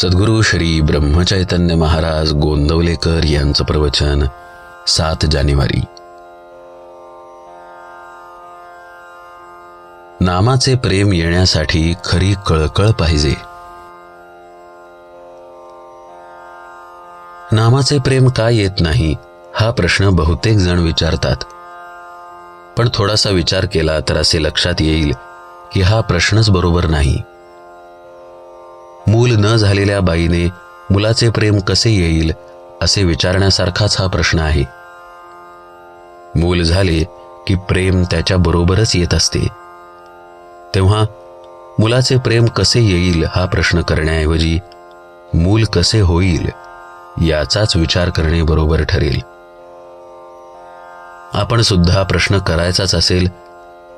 सद्गुरू श्री ब्रह्मचैतन्य महाराज गोंदवलेकर यांचं प्रवचन सात जानेवारी. नामाचे प्रेम येण्यासाठी खरी कळकळ पाहिजे. नामाचे प्रेम का येत नाही हा प्रश्न बहुतेक जण विचारतात. पण थोडासा विचार केला तर असे लक्षात येईल की हा प्रश्नच बरोबर नाही. मूल न झालेल्या बाईने मुलाचे प्रेम कसे येईल असे विचारण्यासारखाच हा प्रश्न आहे. मूल झाले की प्रेम त्याच्या बरोबरच येत असते. तेव्हा मुलाचे प्रेम कसे येईल हा प्रश्न करण्याऐवजी मूल कसे होईल याचाच विचार करणे बरोबर ठरेल. आपण सुद्धा प्रश्न करायचाच असेल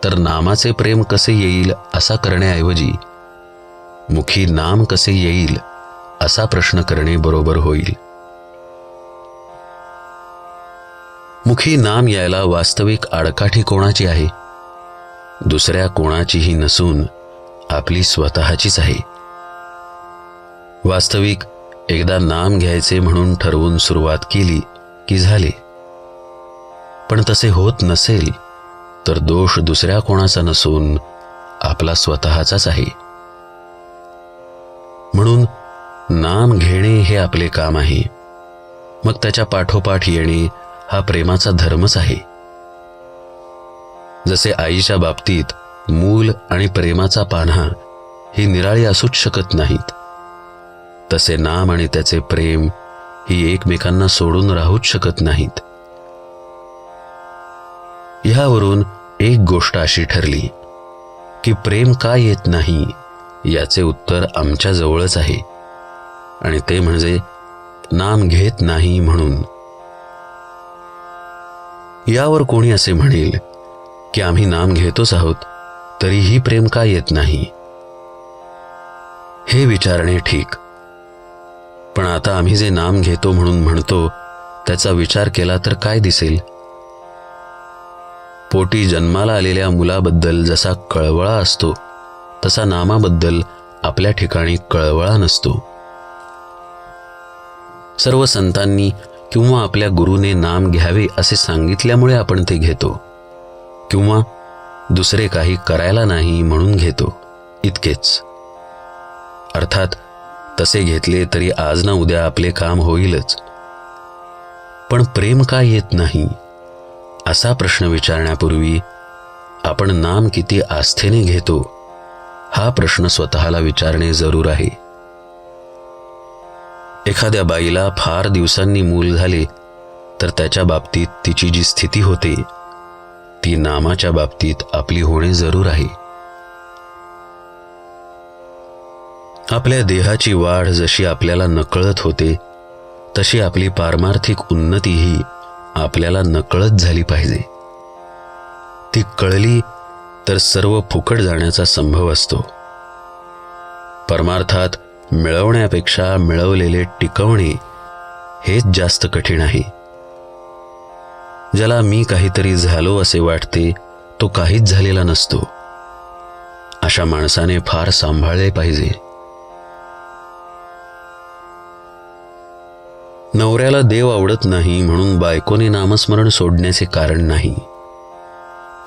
तर नामाचे प्रेम कसे येईल असा करण्याऐवजी मुखी नाम कसे येईल असा प्रश्न करणे बरोबर होईल. मुखी नाम यायला वास्तविक आडकाठी कोणाची आहे? दुसऱ्या कोणाचीही नसून आपली स्वतःचीच आहे. वास्तविक एकदा नाम घ्यायचे म्हणून ठरवून सुरुवात केली की झाले. पण तसे होत नसेल तर दोष दुसऱ्या कोणाचा नसून आपला स्वतःचाच आहे. म्हणून नाम घेणे हे आपले काम आहे. मग त्याच्या पाठोपाठ येणे हा प्रेमाचा धर्मच आहे. जसे आईच्या बाबतीत मूल आणि प्रेमाचा पान्हा ही निराळी असूच शकत नाहीत तसे नाम आणि त्याचे प्रेम ही एकमेकांना सोडून राहूच शकत नाहीत. ह्यावरून एक गोष्ट अशी ठरली की प्रेम का येत नाही? याचे उत्तर आमच्याजवळच आहे. आणि ते म्हणजे नाम घेत नाही म्हणून. यावर कोणी असे म्हणेल की आम्ही नाम घेतोच आहोत तरीही प्रेम का येत नाही? हे विचारणे ठीक. पण आता आम्ही जे नाम घेतो म्हणून म्हणतो त्याचा विचार केला तर काय दिसेल? पोटी जन्माला आलेल्या मुलाबद्दल जसा कळवळा असतो तसा नामाबद्दल आपल्या ठिकाणी कळवळा नसतो. सर्व संतांनी किंवा आपल्या गुरुने नाम घ्यावे असे सांगितल्यामुळे आपण ते घेतो. किंवा दुसरे काही करायला नाही म्हणून घेतो. इतकेच. अर्थात तसे घेतले तरी आज ना उद्या आपले काम होईलच. पण प्रेम का येत नाही? असा प्रश्न विचारण्यापूर्वी आपण नाम किती आस्थेने घेतो? हा प्रश्न स्वतःला विचारणे जरूर आहे. एखाद्या बाईला फार दिवसांनी मूल झाले तर त्याच्या बाबतीत तिची जी स्थिती होते ती नामाच्या बाबतीत आपली होणे जरूर आहे. आपल्या देहाची वाढ जशी आपल्याला नकळत होते तशी आपली पारमार्थिक उन्नतीही आपल्याला नकळत झाली पाहिजे. ती कळली तर सर्व फुकट जाण्याचा संभव असतो. परमार्थात मिळवण्यापेक्षा मिळवलेले टिकवणे हेच जास्त कठीण आहे. ज्याला मी काहीतरी झालो असे वाटते तो काहीच झालेला नसतो. अशा माणसाने फार सांभाळले पाहिजे. नवऱ्याला देव आवडत नाही म्हणून बायकोने नामस्मरण सोडण्याचे कारण नाही.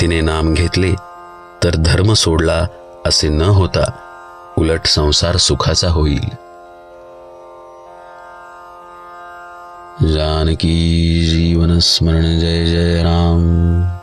तिने नाम घेतले तर धर्म सोडला असे न होता उलट संसार सुखाचा होईल. जानकी जीवन स्मरण जय जय राम.